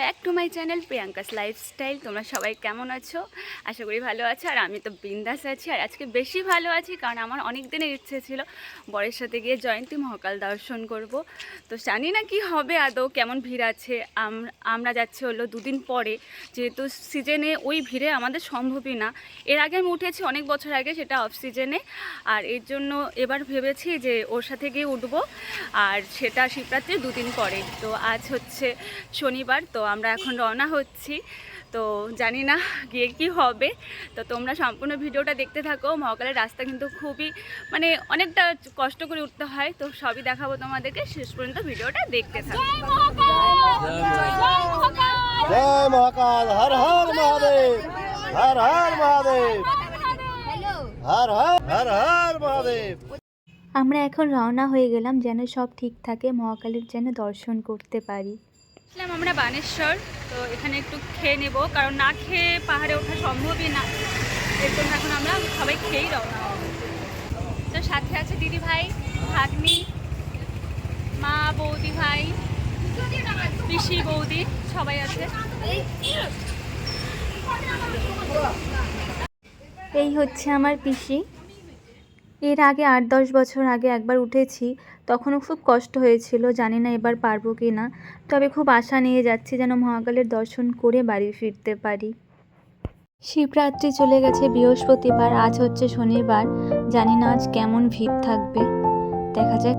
Back to my channel Priyanka's lifestyle. তোমরা সবাই কেমন আছো? আশা করি ভালো আছো, আর আমি তো বিন্দাস আছি, আর আজকে বেশি ভালো আছি কারণ আমার অনেক দিনের ইচ্ছে ছিল বরের সাথে গিয়ে জয়ন্তী মহাকাল দর্শন করব। তো জানি না কি হবে আদৌ, কেমন ভিড় আছে। আম- আমরা যাচ্ছি হলো দুদিন পরে, যেহেতু সিজনে ওই ভিড়ে আমাদের সম্ভবই না। এর আগে আমি উঠেছি অনেক বছর আগে, সেটা অফ সিজনে আর এর জন্য এবার ভেবেছি যে ওর সাথে গিয়ে উঠবো, আর সেটা শিবরাত্রির দুদিন পরে। তো আজ হচ্ছে শনিবার, তো আমরা এখন রওনা হচ্ছি। তো জানি না গিয়ে কি হবে। তো তোমরা সম্পূর্ণ ভিডিওটা দেখতে থাকো। মহাকালের রাস্তা কিন্তু খুবই মানে অনেকটা কষ্ট করে উঠতে হয়। তো সবই দেখাবো তোমাদেরকে। শেষ পর্যন্ত ভিডিওটা দেখতে থাকো। আমরা এখন রওনা হয়ে গেলাম যেন সব ঠিক থাকে। মহাকালীর যেন দর্শন করতে পারি। আসলাম আমরা বানেশ্বর, তো এখানে একটু খেয়ে নেব। কারণ না খেয়ে পাহাড়ে ওঠা সম্ভবই না। এর জন্য এখন আমরা সবাই খেয়েই রওনা তো সাথে আছে দিদি ভাই, ভাগ্নি, মা, বৌদি ভাই পিসি বৌদি, সবাই আছে। এই হচ্ছে আমার পিসি। এর আগে আট দশ বছর আগে একবার উঠেছি, তখনও খুব কষ্ট হয়েছিল, জানি না এবার পারব কি না। তবে খুব আশা নিয়ে যাচ্ছি যেন মহাকালের দর্শন করে বাড়ি ফিরতে পারি। শিবরাত্রি চলে গেছে, বৃহস্পতিবার, আজ হচ্ছে শনিবার, জানি না আজ কেমন ভিড় থাকবে। দেখা যাক।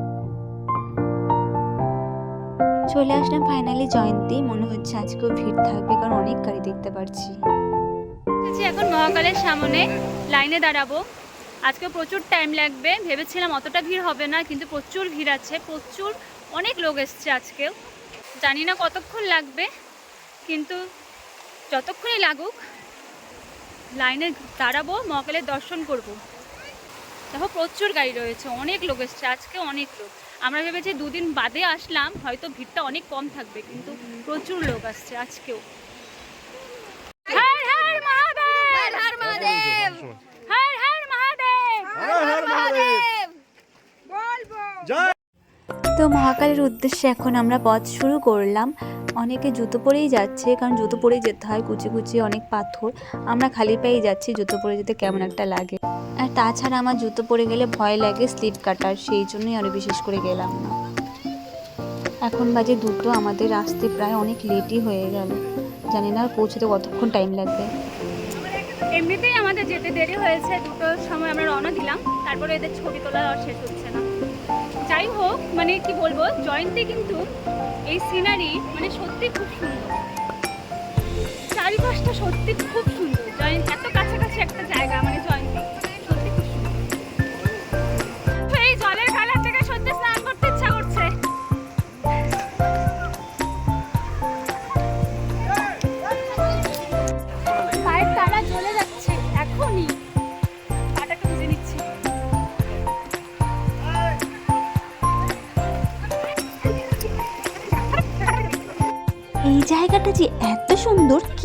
চলে আসলাম ফাইনালি জয়ন্তী, মনে হচ্ছে আজকেও ভিড় থাকবে, কারণ অনেক গাড়ি দেখতে পাচ্ছি এখন মহাকালের সামনে লাইনে দাঁড়াবো। আজকে প্রচুর টাইম লাগবে। ভেবেছিলাম অতটা ভিড় হবে না, কিন্তু প্রচুর ভিড় আছে। প্রচুর, অনেক লোক এসছে আজকেও। জানি না কতক্ষণ লাগবে, কিন্তু যতক্ষণই লাগুক, লাইনে দাঁড়াবো, মহাকালের দর্শন করব। দেখো, প্রচুর গাড়ি রয়েছে, অনেক লোক এসছে, আজকে অনেক লোক। আমরা ভেবেছি দুদিন বাদে আসলাম, হয়তো ভিড়টা অনেক কম থাকবে, কিন্তু প্রচুর লোক আসছে আজকেও। হর হর মহাদেব! তো মহাকালের উদ্দেশ্যে এখন আমরা পথ শুরু করলাম। অনেকে জুতো পরেই যাচ্ছে কারণ জুতো পরেই যেতে হয় কুচি কুচি অনেক পাথর। আমরা খালি পায়েই যাচ্ছি জুতো পরে যেতে কেমন একটা লাগে। আর তাছাড়া আমার জুতো পরে গেলে ভয় লাগে স্লিপ কাটার সেই জন্যই আরও বিশেষ করে গেলাম না। এখন বাজে দুটো আমাদের আসতে প্রায় অনেক লেটই হয়ে গেল। জানি না আর পৌঁছতে কতক্ষণ টাইম লাগবে। এমনিতেই আমাদের যেতে দেরি হয়েছে দুটোর সময় আমরা রওনা দিলাম, তারপরে এদের ছবি তোলা আর শেষ হচ্ছে না। যাই হোক মানে কি বলব জয়ন্তী কিন্তু এই সিনারি মানে সত্যি খুব সুন্দর। চারিপাশটা সত্যি খুব সুন্দর জয়ন্তী এত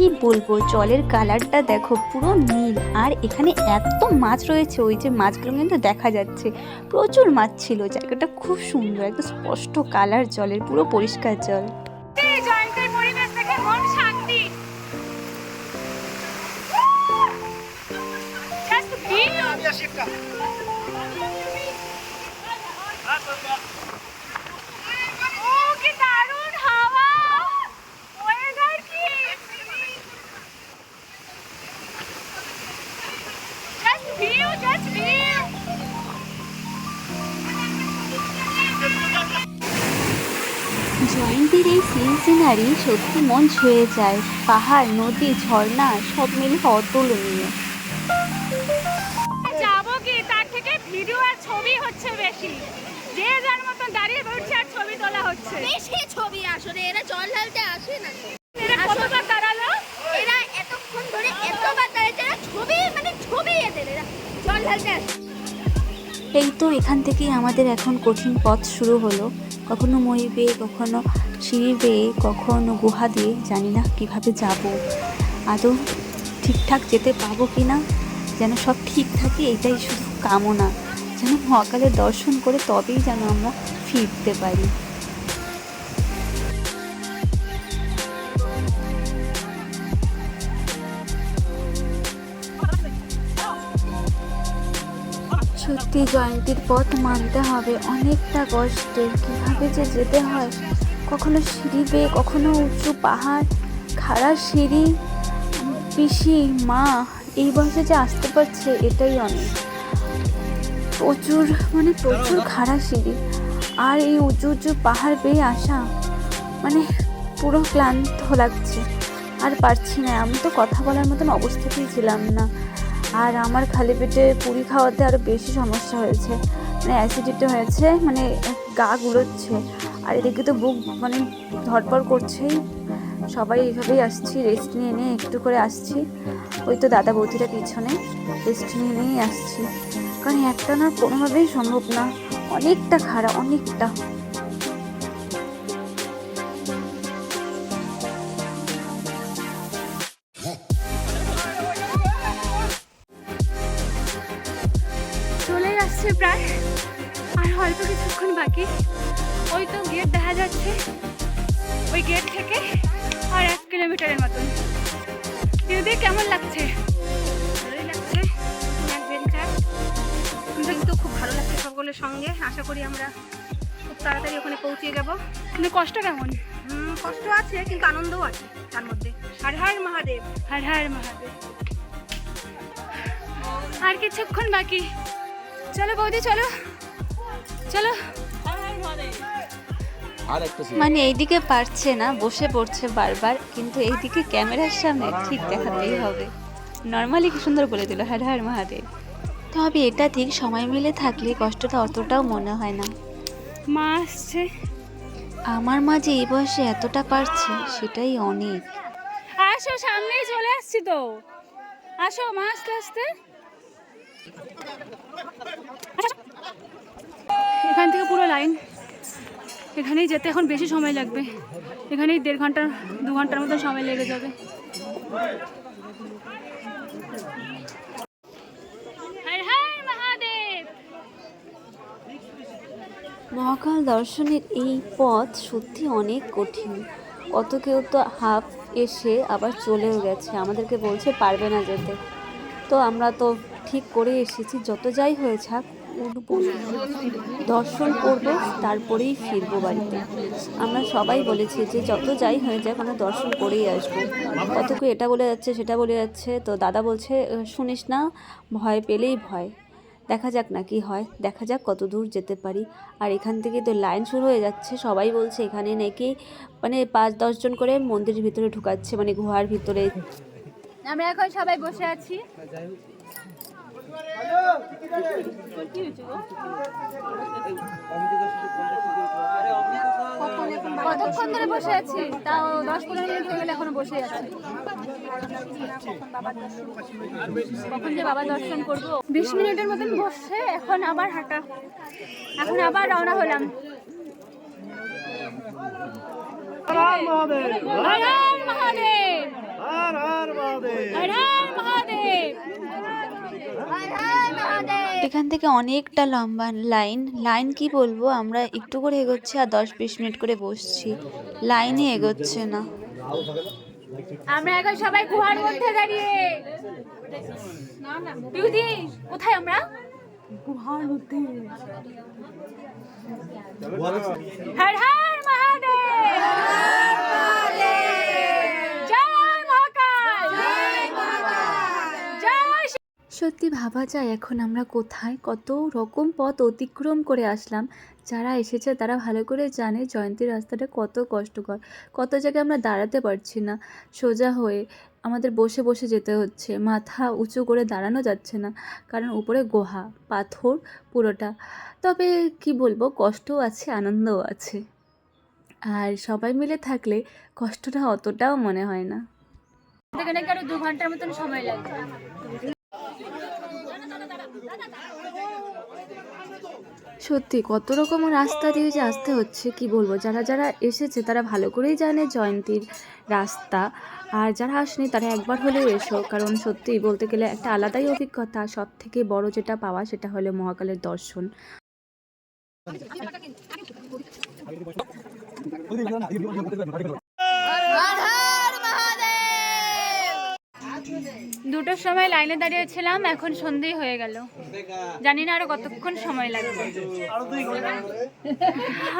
কি বলব? জলের কালারটা দেখো পুরো নীল। আর এখানে এত মাছ রয়েছে ওই যে মাছগুলো কিন্তু দেখা যাচ্ছে। প্রচুর মাছ ছিল জায়গাটা খুব সুন্দর একদম স্পষ্ট কালার জলের পুরো পরিষ্কার জল। এই জয়ন্তীর পরিবেশ দেখে মন শান্তি। জয়ন্তীর এই সিন সিনারি সত্যি মন ছুঁয়ে যায়। পাহাড় নদী ঝর্ণা সব মিলে অতুলনীয়। যাব কি? তার থেকে ভিডিও আর ছবি হচ্ছে বেশি। যে যার মতন দাঁড়িয়ে পড়ছে আর ছবি তোলা হচ্ছে। বেশি ছবি আসলে এরা জল ঢালতে আসে না তো। এরা কতবার দাঁড়াল এরা এতক্ষণ ধরে এতবার দাঁড়িয়েছে এরা ছবি মানে ছবি এদের এরা জল ঢালতে আসে এই তো এখান থেকেই আমাদের এখন কঠিন পথ শুরু হলো। কখনো মই বেয়ে কখনো সিঁড়ি বেয়ে কখনো গুহা দিয়ে। জানি না কীভাবে যাব। আদৌ ঠিকঠাক যেতে পাবো কি না যেন সব ঠিক থাকে, এটাই শুধু কামনা। যেন মহাকালের দর্শন করে তবেই যেন আমরা ফিরতে পারি। সত্যি জয়ন্তীর পথ মানতে হবে। অনেকটা কষ্টের কীভাবে যে যেতে হয়, কখনো সিঁড়ি বেয়ে, কখনো উঁচু পাহাড়, খাড়া সিঁড়ি, পিসি, মা, এই বয়সে যে আসতে পারছে, এটাই অনেক। প্রচুর মানে প্রচুর খাড়া সিঁড়ি। আর এই উঁচু উঁচু পাহাড় বেয়ে আসা মানে পুরো ক্লান্ত লাগছে। আর পারছি না, আমি তো কথা বলার মতন অবস্থাতেই ছিলাম না। আর আমার খালি পেটে পুরি খাওয়াতে আরও বেশি সমস্যা হয়েছে। মানে অ্যাসিডিটি হয়েছে মানে গা গুলোচ্ছে। আর এদিকে তো বুক মানে ধরপড় করছেই। সবাই এইভাবেই আসছি রেস্ট নিয়ে নিয়ে একটু করে আসছি। ওই তো দাদা বৌদিরা পিছনে রেস্ট নিয়ে নিয়েই আসছি। কারণ একটা না কোনোভাবেই সম্ভব না। অনেকটা খারাপ, অনেকটা। প্রায় আর অল্প কিছুক্ষণ বাকি। ওই তো গেট দেখা যাচ্ছে। ওই গেট থেকে আর এক কিলোমিটারের মতন। দিদি কেমন লাগছে? ভালোই লাগছে। অ্যাডভেঞ্চার কিন্তু খুব ভালো লাগছে সকলের সঙ্গে। আশা করি আমরা খুব তাড়াতাড়ি ওখানে পৌঁছে যাব। কিন্তু কষ্ট কেমন? কষ্ট আছে কিন্তু আনন্দও আছে তার মধ্যে। হর হর মহাদেব। হার হার মহাদেব। আর কিছুক্ষণ বাকি। চলো বৌদি চলো। চলো। মানে এইদিকে পারছে না বসে পড়ছে বারবার কিন্তু এইদিকে ক্যামেরার সামনে ঠিক দেখাতেই হবে। নর্মালি কি সুন্দর বলে দিল হ্যাঁ হ্যাঁ মহাদেব। তবে এটা ঠিক সময় মিলে থাকলে কষ্টটা অতটাও মনে হয় না। মা আসছে। আমার মা যে এই বয়সে এতটা পারছে সেটাই অনেক। আসো সামনেই চলে আসছি তো। আসো মা আস্তে আস্তে। এখান থেকে পুরো লাইন। এখানেই যেতে এখন বেশি সময় লাগবে। এখানেই দেড় ঘণ্টা দু ঘণ্টার মতো সময় লেগে যাবে। মহাকাল দর্শনের এই পথ সত্যি অনেক কঠিন। কত কেউ তো হাফ এসে আবার চলেও গেছে। আমাদেরকে বলছে পারবে না যেতে। তো আমরা তো ঠিক করে এসেছি, যত যাই হয়ে থাক দর্শন করব, তারপরেই ফিরবো বাড়িতে। আমরা সবাই বলেছি যে যত যাই হয়ে যাক, আমরা দর্শন করেই আসব। কত কেউ এটা বলে যাচ্ছে, সেটা বলে যাচ্ছে। তো দাদা বলছে শুনিস না, ভয় পেলেই ভয়। দেখা যাক না কি হয়, দেখা যাক কত দূর যেতে পারি। আর এখান থেকে তো লাইন শুরু হয়ে যাচ্ছে। সবাই বলছে, এখানে নাকি মানে পাঁচ দশজন করে মন্দিরের ভিতরে ঢুকাচ্ছে মানে গুহার ভিতরে। আমরা এখন সবাই বসে আছি। কতক্ষণ ধরে বসে আছি? তাও দশ পনেরো মিনিট হয়ে গেলে এখনও বসে আছি। কখন যে বাবা দর্শন করব? বিশ মিনিটের মতন বসে এখন আবার হাঁটা। এখন আবার রওনা হলাম। হর হর মহাদেব। হর হর মহাদেব। হর হর মহাদেব হর হর মহাদেব হর হর মহাদেব এখান থেকে অনেকটা লম্বা লাইন। লাইন কি বলব? আমরা একটু করে এগোচ্ছি আর দশ বিশ মিনিট করে বসছি। লাইনে এগোচ্ছে না। আমরা এখন সবাই গুহার মধ্যে দাঁড়িয়ে। দিদি কোথায় আমরা? গুহার মধ্যে। হর হর মহাদেব জয় মহাকাল জয় শ্রী- সত্যি ভাবা যায় এখন আমরা কোথায়? কত রকম পথ অতিক্রম করে আসলাম। যারা এসেছে তারা ভালো করে জানে জয়ন্তী রাস্তাটা কত কষ্টকর। কত জায়গায় আমরা দাঁড়াতে পারছি না। সোজা হয়ে আমাদের বসে বসে যেতে হচ্ছে। মাথা উঁচু করে দাঁড়ানো যাচ্ছে না। কারণ উপরে গুহা, পাথর পুরোটা। তবে কি বলব, কষ্টও আছে, আনন্দও আছে। আর সবাই মিলে থাকলে কষ্টটা অতটাও মনে হয় না। আরও দু ঘণ্টার মতন সময় লাগবে। সত্যি, কত রকম রাস্তা দিয়ে যে আসতে হচ্ছে, কি বলব? যারা যারা এসেছে, তারা ভালো করেই জানে জয়ন্তীর রাস্তা। আর যারা আসেনি, তারা একবার হলেও এসো। কারণ সত্যি বলতে গেলে একটা আলাদাই অভিজ্ঞতা। সব থেকে বড় যেটা পাওয়া, সেটা হলো মহাকালের দর্শন। দুটোর সময় লাইনে দাঁড়িয়েছিলাম এখন সন্ধে হয়ে গেল। জানি না আরও কতক্ষণ সময় লাগবে।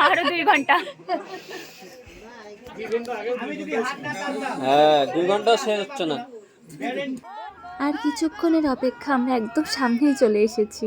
আরও দুই ঘণ্টা। হ্যাঁ দুই ঘণ্টা শেষ হচ্ছে না। আর কিছুক্ষণের অপেক্ষা আমরা একদম সামনেই চলে এসেছি।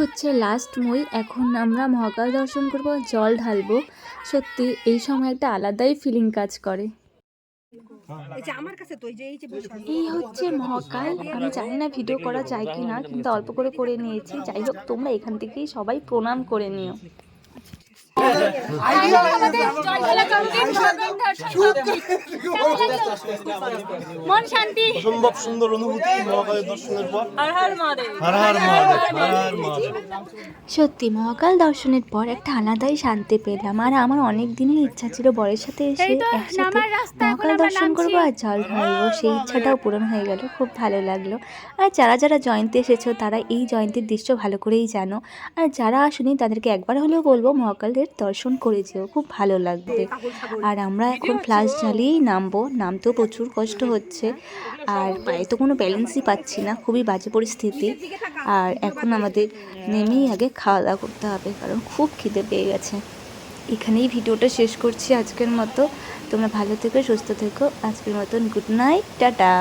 হচ্ছে লাস্ট মই। এখন আমরা মহাকাল দর্শন করব জল ঢালবো। সত্যি এই সময় একটা আলাদাই ফিলিং কাজ করে। এই হচ্ছে মহাকাল। আমি জানি না ভিডিও করা যায় কি না কিন্তু অল্প করে করে নিয়েছি। যাই হোক তোমরা এখান থেকেই সবাই প্রণাম করে নিও। মন শান্তি। অসম্ভব সুন্দর অনুভূতি মহাকালের দর্শনের পর। হর হর মহাদেব। হর হর মহাদেব সত্যি মহাকাল দর্শনের পর একটা আলাদাই শান্তি পেলাম। আর আমার অনেক দিনের ইচ্ছা ছিল বরের সাথে এসে একসাথে মহাকাল দর্শন করব আর জল ঢালবো। সেই ইচ্ছাটাও পূরণ হয়ে গেল খুব ভালো লাগল। আর যারা যারা জয়ন্তী এসেছ তারা এই জয়ন্তীর দৃশ্য ভালো করেই জানো। আর যারা আসুনি তাদেরকে একবার হলেও বলব মহাকালের দর্শন করে যেও খুব ভালো লাগবে। আর আমরা এখন ফ্লাশ জ্বালিয়েই নামবো নামতেও প্রচুর কষ্ট হচ্ছে। আর পায়ে তো কোনো ব্যালেন্সই পাচ্ছি না খুবই বাজে পরিস্থিতি। আর এখন আমাদের নেমেই আগে খাওয়া দাওয়া করতে হবে কারণ খুব খিদে পেয়ে গেছে। এখানেই ভিডিওটা শেষ করছি আজকের মতো। তোমরা ভালো থেকো সুস্থ থেকো। আজকের মতন গুড নাইট টাটা।